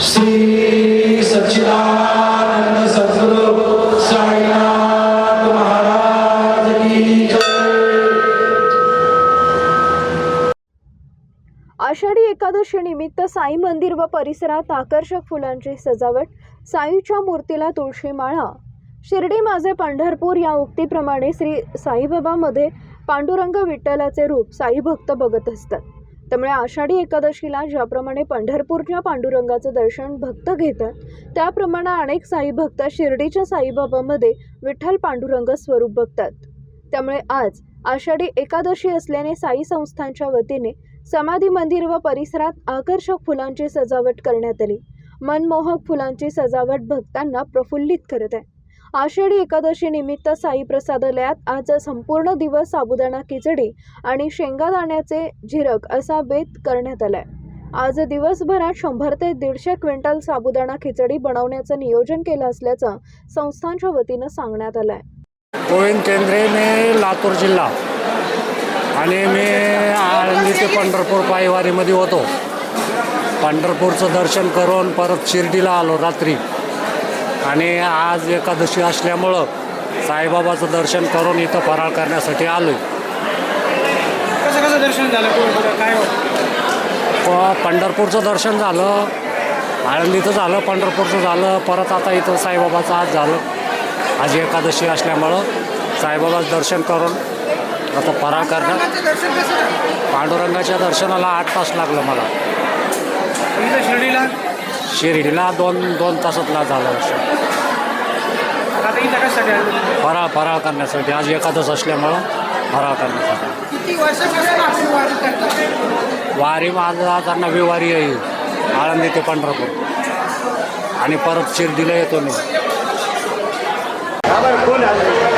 श्री सच्चिदानंद सद्गुरु साईनाथ महाराज की आषाढी एकादशी निमित्त साई मंदिर व परिसरात आकर्षक फुलांची सजावट साईच्या मूर्तीला तुळशी माळा. शिर्डी माझे पंढरपूर या उक्तीप्रमाणे श्री साईबाबामध्ये पांडुरंग विठ्ठलाचे रूप साई भक्त बघत असतात. त्यामुळे आषाढी एकादशीला ज्याप्रमाणे पंढरपूरच्या पांडुरंगाचं दर्शन भक्त घेतात त्याप्रमाणे अनेक साई भक्त शिर्डीच्या साईबाबामध्ये विठ्ठल पांडुरंग स्वरूप बघतात. त्यामुळे आज आषाढी एकादशी असल्याने साई संस्थांच्या वतीने समाधी मंदिर व परिसरात आकर्षक फुलांची सजावट करण्यात आली. मनमोहक फुलांची सजावट भक्तांना प्रफुल्लित करत आहे. आषाढी एकादशी निमित्त साई प्रसादालयात आज संपूर्ण दिवस साबुदाणा खिचडी आणि शेंगादाण्याचे झिरक असा बेत करण्यात आलाय. आज दिवसभरात शंभर ते दीडशे क्विंटल साबुदाणा खिचडी बनवण्याचं नियोजन केलं असल्याचं संस्थांच्या वतीनं सांगण्यात आलंय. गोविंद केंद्रे मी लातूर जिल्हा आणि मी आळंदी ते पंढरपूर पायवारीमध्ये होतो. पंढरपूरचं दर्शन करून परत शिर्डीला आलो रात्री. आणि आज एकादशी असल्यामुळं साईबाबाचं दर्शन करून इथं फराळ करण्यासाठी आलो कसं कसं दर्शन झालं काय प पंढरपूरचं दर्शन झालं आळंदीचं झालं पंढरपूरचं झालं परत आता इथं साईबाबाचं आज झालं. आज एकादशी असल्यामुळं साईबाबाचं दर्शन करून आता फराळ करणं? पांडुरंगाच्या दर्शनाला आठ तास लागलं मला. शिर्डीला? शिर्डीला दोन दोन तासातला झालं दर्शन आता इथं कशासाठी आलं तुम्ही? फराळ फराळ करण्यासाठी. आज एकादश असल्यामुळं फराळ करण्यासाठी. किती वर्षापासून आपण वारी करता वारी माझा आता नवी वारी आहे. आळंदी ते पंढरपूर. आणि परत शिर्डीला येतो मी. कोण आलं